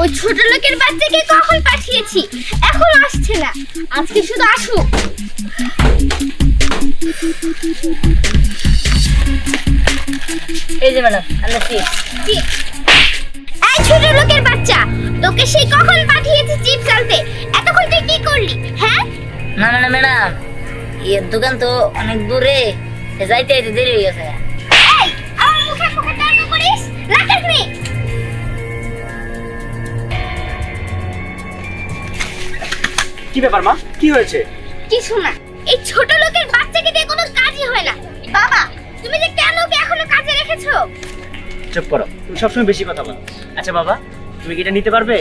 ওই ছোট লোকের বাচ্চাকে কখন পাঠিয়েছি? এখন আসছে না। আজকে শুধু আসুক। এই যে ম্যাডাম আমরা কি? এই ছোট লোকের বাচ্চা তোকে সেই কখন পাঠিয়েছি চিপস আনতে? এতক্ষণ তুই কি করলি হ্যাঁ? না ম্যাডাম ম্যাডাম এর দোকান তো অনেক দূরে। যাইতে যাইতে দেরি হয়ে গেছে। কি ব্যাপার মা? কি হয়েছে? কিছু না। এই ছোট লোকের বাচ্চাকে দিয়ে কোনো কাজই হয় না। বাবা তুমি যে কেন ওকে এখনও কাজে রেখেছো? চুপ করো তুমি সবসময় বেশি কথা বলো। আচ্ছা বাবা তুমি কি এটা নিতে পারবে?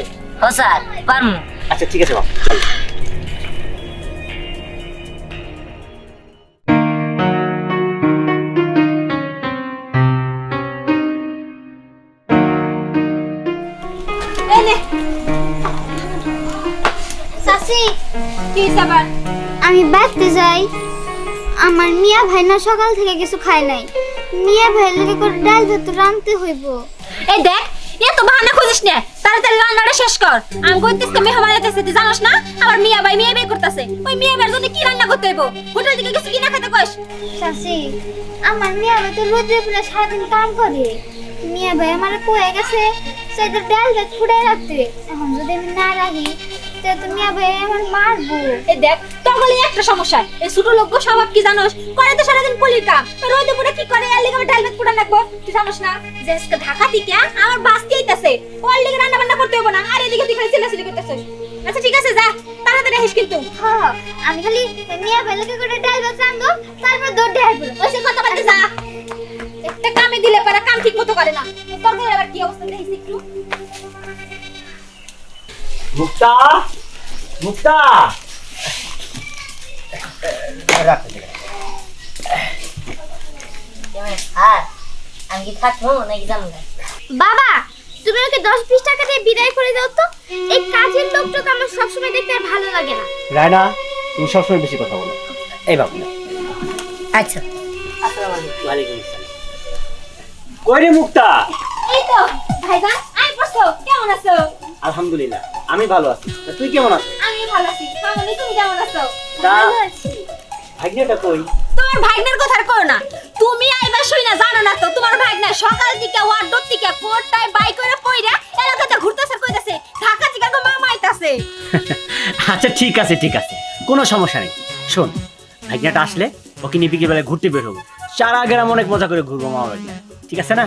ও স্যার পারমু আচ্ছা ঠিক আছে বাবা চলো। সাসি কি সাবার আমি বাড়তে যাই। আমার মিয়া ভাই না সকাল থেকে কিছু খায় নাই। মিয়া ভাই লোকে করে ডাল ভাত রাঁধতে হইব। এই দেখ এত বাহানা খুঁজিস না। তাড়াতাড়ি রান্নাটা শেষ কর। আমি কইতেছি মেহমান আইতেছে তুই জানোস না? আমার মিয়া ভাই মিয়া ভাই করতেছে। ওই মিয়া ভাইয়ের জন্য কি রান্না করতে হইব? হোটেল থেকে কিছু কিনা খেতে কইস। সাসি আমার মিয়া ভাই তো রোদে পুরো সারাদিন কাম করে। মিয়া ভাই আমার কয়ে গেছে সেটা ডাল ভাত ফুটাই রাখতে। এখন যদি আমি না রাখি তাহলে তো মিয়া ভাই মারবো? এই দেখ তোর বলে একটা সমস্যা। এই ছোট লোক স্বভাব কি জানোস? করে তো সারাদিন পুলির কাম। রোদ পুরো কি করে? এর লিগে আমার ডাল ভাত পুরা রাখব। তুই জানোস না যে আজকে ঢাকা থেকে আমার বাসকে আইতাছে ওর লিগে রান্না বান্না করতে হইব না। আর এদিকে তুই খালি চিল্লাচিল্লি করতেছিস। আচ্ছা ঠিক আছে যা। তাড়াতাড়ি আসিস কিন্তু। হ্যাঁ আমি খালি মিয়া ভাই লোকে করে ডাল ভাত তারপর দৌড় পড়ব ওই সে কথা বলতে যা। একটা কামে দিলে পারা কাম ঠিক মতো করে না। তোর আবার কি অবস্থা দেখিস একটু? মুক্তা মুক্তা। বাবা তুমি ওকে দশ বিশ টাকা দিয়ে বিদায় করে দাও তো? এই কাজের লোকটাকে আমার সবসময় দেখতে আর ভালো লাগে না। রায়না তুমি সবসময় বেশি কথা বলো। এই বাবু। আচ্ছা। ওয়ালাইকুম আসসালাম কই রে মুক্তা? এই তো ভাইজান আই পড়ছো কেমন আছো? আলহামদুলিল্লাহ। আমি ভালো আছি। তুই কেমন আছিস? আমি ভালো আছি। মামনি তুমি কেমন আছো? ভালো আছি। ভাগ্যটা কই? তোমার ভাগ্নের কথা আর কও না। তুমি আইবা শুই না জানো না তো তোমার ভাগ্না সকাল থেকে ওয়ার্ডর থেকে কোটটায় বাই করে কইরা এলাকাতে ঘুরতেছে কইতাছে ঢাকা থেকে গো মামা আইতাছে আচ্ছা ঠিক আছে ঠিক আছে। কোনো সমস্যা নেই। শোন ভাগ্যটা আসলে ওকে নিয়ে বিকেলবেলা ঘুরতে বের হব। সারা গ্রাম অনেক মজা করে ঘুরবো মামা ঠিক আছে না?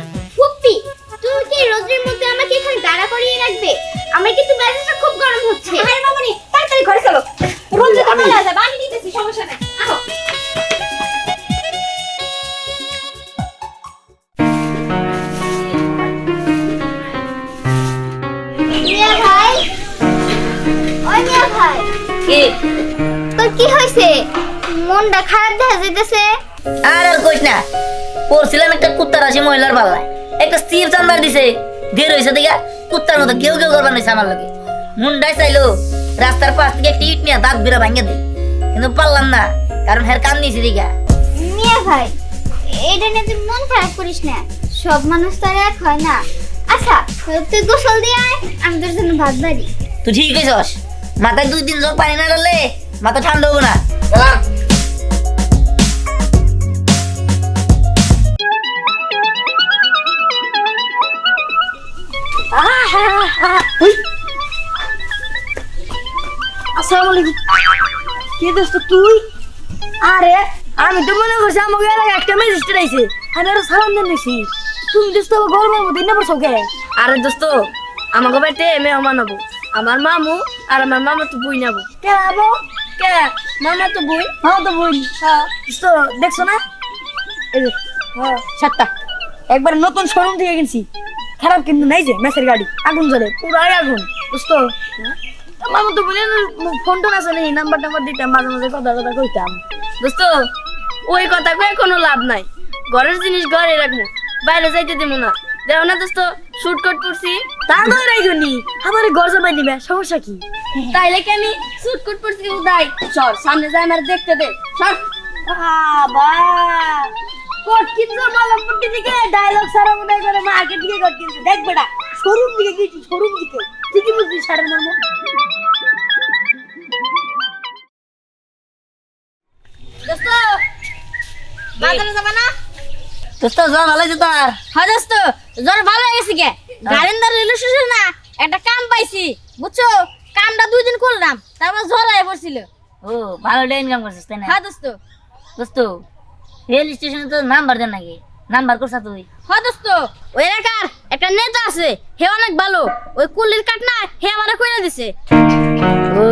ভাই কি? তোর কি হয়েছে মনটা খারাপ দেখা যাইতেছে। আর আর কইস না পড়ছিলাম একটা কুত্তার আসি মহিলার পাল্লায়। একটা স্টিভ চান্দার দিছে ঢের হয়েছে দেখা কুত্তার মতো কেউ কেউ করবার নিছে আমার লোকে মুন্ডাই চাইলো রাস্তার পাশ থেকে একটা ইট নিয়ে দাঁত বিরা ভাঙে দে। কিন্তু পারলাম না কারণ হের কান নিয়েছি দেখা। মিয়া ভাই এটা নিয়ে তুই মন খারাপ করিস না। সব মানুষ তো এক হয় না। আচ্ছা তুই গোসল দিয়ে আয় আমি তোর জন্য ভাত বাড়ি। তুই ঠিক কইছস মাথায় দুই দিন জল পানি না ডাললে মাথা ঠান্ডা হব না। গেলাম। আসসালামু আলাইকুম কে দোস্ত তুই? আরে আমি তো মনে করছি আমাকে এলাকায় একটা ম্যাজিস্ট্রেট আইছে। আমি আরও সালাম দিয়ে নিছি তুমি দোস্ত গরমের মধ্যে না বসো কে? আরে দোস্ত আমাকে বাড়িতে মেহমান হব আমার মামু আর আমার মামা তো বই নেব। কে আবো কে? মামা তো বই। হ্যাঁ তো বই। হ্যাঁ। দোস্ত দেখছ না? এই যে, হ্যাঁ। সাতটা। একবার নতুন শোরুম থেকে কিনছি। খারাপ কিন্তু নাই যে মেসের গাড়ি। আগুন জ্বলে। পুরাই আগুন দোস্ত মামা তো বলে ফোন টোন আছে নেই নাম্বার টাম্বার দিতাম মাঝে মাঝে কথা কথা কইতাম দোস্ত ওই কথা কয়ে কোনো লাভ নাই। ঘরের জিনিস ঘরে রাখব বাইরে যাইতে দিব না। দেখো না দোস্ত শুট কোট করছি তা নয় রাইগনি আমার ঘর জমাই দিবে সমস্যা কি? তাইলে কি আমি শুট কোট করছি উদাই? চল সামনে যাই আমার দেখতে দে চল। বাবা। কোট কিনছো মালামপুর দিকে ডায়লগ সারা মনে করে মার্কেট দিকে কোট কিনছে দেখ বেটা শোরুম দিকে গেছি শোরুম দিকে? ঠিকই বুঝলি শাড়ির মর্ম দোস্ত বাজারে যাবা না? দোস্ত জ্বর ভালো হয়েছে তোর? হ্যাঁ দোস্ত জ্বর ভালো হয়ে গেছে গে। গাড়িন্দার রেল স্টেশন না একটা কাম পাইছি বুঝছ? কামটা দুই দিন করলাম তারপর জ্বর হয়ে পড়ছিল। ও ভালো ইনকাম করছিস তাই না? হ্যাঁ দোস্ত। দোস্ত রেল স্টেশনে তো নাম্বার দেন নাকি নাম্বার করছা তুই। হ্যাঁ দোস্ত ওই এলাকার একটা নেতা আছে হে অনেক ভালো। ওই কুলির কাট না হে আমারে কইরা দিছে। ও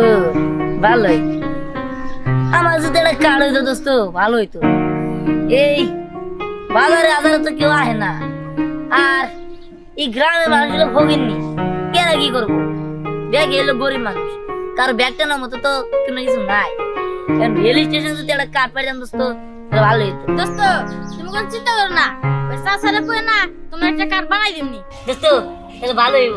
ভালোই। আমার যদি একটা কার্ড হইতো দোস্ত ভালো হইতো। এই বাজারে আজারে তো কেউ আসে না। আর এই গ্রামের মানুষগুলো ভোগেননি কেন কি করব? ব্যাগ এলো গরিব মানুষ। কারও ব্যাগটা না মতো তো কোনো কিছু নাই। কারণ রেল স্টেশন যদি একটা কার্ড পাইতাম দোস্ত ভালো হইতো। দোস্ত তুমি কোন চিন্তা করো না। চাচারে কই না তুমি একটা কার্ড বানাই দিমনি দোস্ত এটা ভালো হইব।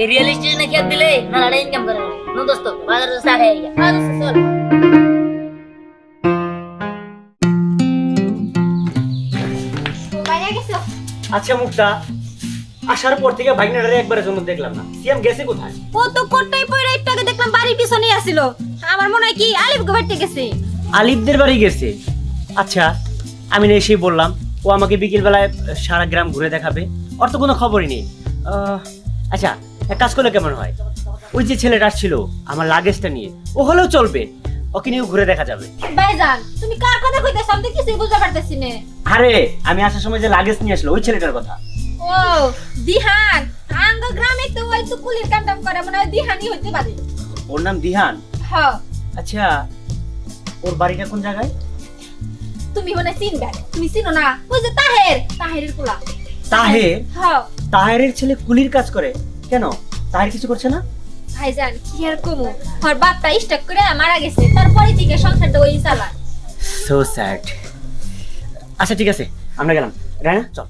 এই রিয়েল স্টেশনে খেয়ে দিলে না ইনকাম করে। নো দোস্ত বাজারে চা খাই গিয়া হ্যাঁ আচ্ছা মুক্তা আসার পর থেকে ভাগনাটারে একবারের জন্য দেখলাম না। সিএম গেছে কোথায়? ও তো কোটটাই পড়ে একটু আগে দেখলাম বাড়ির পিছনেই আসিল আমার মনে হয় কি আলিফ গোবাইতে গেছে। আলিফদের বাড়ি গেছে। আচ্ছা আমি না এসেই বললাম ও আমাকে বিকেলবেলায় সারা গ্রাম ঘুরে দেখাবে। ওর তো কোনো খবরই নেই। আহ, আচ্ছা এক কাজ করলে কেমন হয়? ওই যে ছেলেটা আসছিল আমার লাগেজটা নিয়ে ও হলেও চলবে। ওকে নিয়ে ঘুরে দেখা যাবে। ভাইজান তুমি কার কথা কইতেছ? আমি তো কিছুই বুঝতে পারতেছি না। আরে আমি আসার সময় যে লাগেজ নিয়ে আসলো ওই ছেলেটার কথা। ও দিহান আঙ্গ গ্রামে তো ওই তো কুলির কান্ডাম করে মনে হয় দিহানই হইতে পারে। ওর নাম দিহান? হ্যাঁ আচ্ছা ওর বাড়িটা কোন জায়গায়? তুমি মনে চিনবে। তুমি চিনো না? ওই যে তাহের তাহেরের কুলা তাহের? হ্যাঁ তাহেরের ছেলে কুলির কাজ করে। কেন? তাহের কিছু করছে না? ভাইজান কি আর কমু? ওর বাপটা স্টক করে মারা গেছে তারপরে থেকে সংসারটা ওই চালা সো স্যাড আচ্ছা ঠিক আছে আমরা গেলাম। রায়না চল।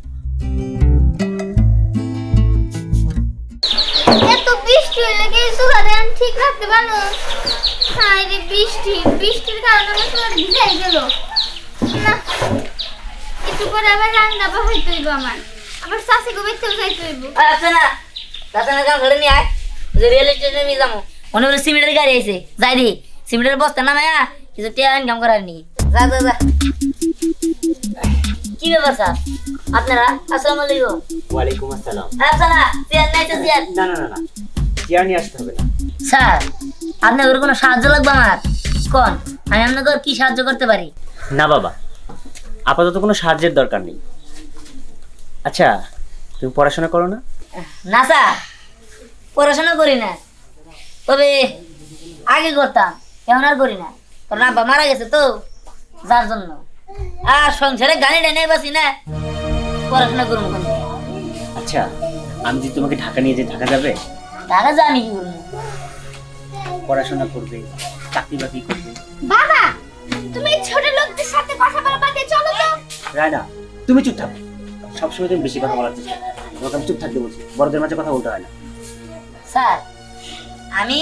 এত বৃষ্টি হইলে কি সুগারে আমি ঠিক রাখতে পারো হাই রে বৃষ্টি বৃষ্টির কারণে আমার সুগার ভিজাই গেল। না একটু পরে আবার রান্না বহাইতে হইব আমার। আবার চাষি গো বেতেও যাইতে হইব। আচ্ছা না তাতে না কাম ধরে নিয়ে আয়। যে রেল স্টেশনে নিয়ে যাব। মনে করে সিমেন্টের গাড়ি আইছে। যাই দি সিমেন্টের বস্তা নামায়া কিছু টিয়া ইনকাম করার নি যা যা যা। কি ব্যাপার স্যার? আপনারা আসসালামু আলাইকুম। ওয়ালাইকুম আসসালাম। না চেয়ার নাই তো চেয়ার? না না না না। চেয়ার নিয়ে আসতে হবে না। স্যার আপনাদের কোনো সাহায্য লাগবে আমার? কোন? আমি আপনাদের কি সাহায্য করতে পারি? না বাবা। আপাতত কোনো সাহায্যের দরকার নেই। আচ্ছা তুমি পড়াশোনা করো না? না স্যার। পড়াশোনা করি না। তবে আগে করতাম এখন আর করি না। কারণ আব্বা মারা গেছে তো যার জন্য। আর সংসারে গাড়ি টেনে বাসি না। পড়াশোনা করব আচ্ছা আমি যদি তোমাকে ঢাকা নিয়ে যাই ঢাকা যাবে? তারা জানি কি করব? পড়াশোনা করবে চাকরি বাকরি করবে। বাবা তুমি এই ছোট লোকদের সাথে কথা বলা বাদে চলো তো। রায়না তুমি চুপ থাকো। সবসময় তুমি বেশি কথা বলার চেষ্টা করো। তোমাকে আমি চুপ থাকতে বলছি। বড়দের মাঝে কথা বলতে হয় না। স্যার, আমি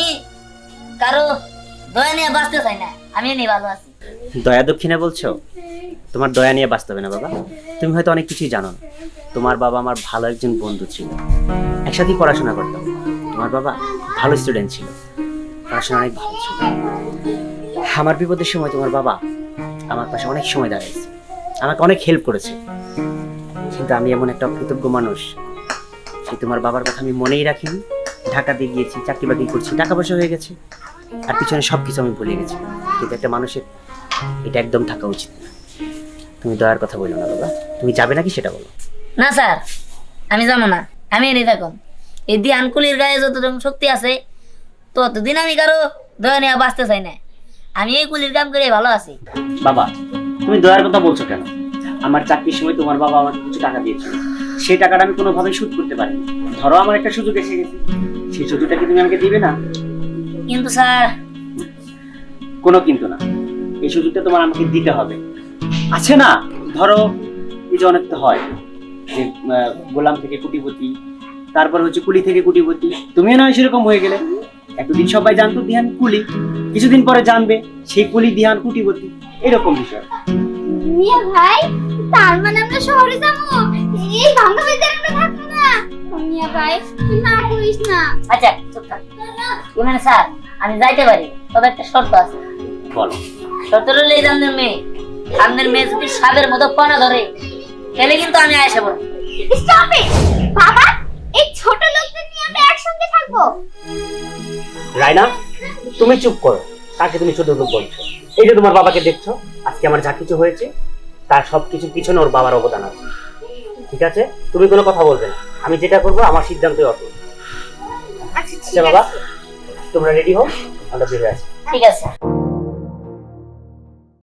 কারও দয়া নিয়ে বাঁচতে চাই না, আমি ভালো আছি। দয়া দক্ষিণা বলছো? তোমার দয়া নিয়ে বাঁচতে হবে না বাবা। তুমি হয়তো অনেক কিছুই জানো না। তোমার বাবা আমার ভালো একজন বন্ধু ছিল। একসাথেই পড়াশোনা করতাম। তোমার বাবা ভালো স্টুডেন্ট ছিল। পড়াশোনা অনেক ভালো ছিল। আমার বিপদের সময় তোমার বাবা আমার পাশে অনেক সময় দাঁড়িয়েছে আমাকে অনেক হেল্প করেছে। কিন্তু আমি এমন একটা অকৃতজ্ঞ মানুষ সেই তোমার বাবার কথা আমি মনেই রাখিনি। ঢাকা দিয়ে গিয়েছি চাকরি বাকরি করছি টাকা পয়সা হয়ে গেছে। আর পিছনে সব কিছু আমি ভুলে গেছি। কিন্তু একটা মানুষের এটা একদম থাকা উচিত না। তুমি দয়ার কথা বলো না বাবা। তুমি যাবে নাকি সেটা বলো। না স্যার আমি যাব না। আমি এনে থাকুম এই ধ্যান কুলির গায়ে যতটুকু শক্তি আছে ততদিন আমি কারও দয়া নিয়ে বাঁচতে চাই না। আমি এই কুলির কাম করে ভালো আছি। বাবা তুমি দয়ার কথা বলছো কেন? আমার চাকরির সময় তোমার বাবা আমাকে কিছু টাকা দিয়েছিল। সেই টাকাটা আমি কোনোভাবে সুদ করতে পারিনি। ধরো আমার একটা সুযোগ এসে গেছে। সেই সুযোগটা কি তুমি আমাকে দিবে না? কিন্তু স্যার। কোনো কিন্তু না। এই সুযোগটা তোমার আমাকে দিতে হবে। আছে না? ধরো এই যে অনেক তো হয় যে গোলাম থেকে কুটিপতি তারপর হচ্ছে কুলি থেকে কুটিপতি। তুমিও নয় সেরকম হয়ে গেলে। এতদিন সবাই জানতো দিহান কুলি। কিছুদিন পরে জানবে সেই কুলি দিহান কুটিপতি। এরকম বিষয়। মিয়া ভাই তার মানে আমরা শহরে যাব। এই আমরা থাকব না। মিয়া ভাই তুই না করিস না। আচ্ছা চুপ থাক। ইমান স্যার আমি যাইতে পারি। তবে একটা শর্ত আছে। বলো। শর্ত হলো এই আপনার মেয়ে। আপনার মেয়ে যদি সাপের মতো কণা ধরে তাহলে কিন্তু আমি আয়সা বলব স্টপ ইট বাবা এই ছোট লোকদের নিয়ে আমরা একসঙ্গে থাকব। রায়না তুমি চুপ করো। কাকে তুমি ছোট লোক বলছো? এই যে তোমার বাবাকে দেখছ? আজকে আমার যা কিছু হয়েছে তার সব কিছু পিছনে ওর বাবার অবদান আছে। ঠিক আছে? তুমি কোনো কথা বলবে না। আমি যেটা করব আমার সিদ্ধান্তই অটল আচ্ছা আচ্ছা বাবা। তোমরা রেডি হও আমরা বেরিয়ে আছি ঠিক আছে।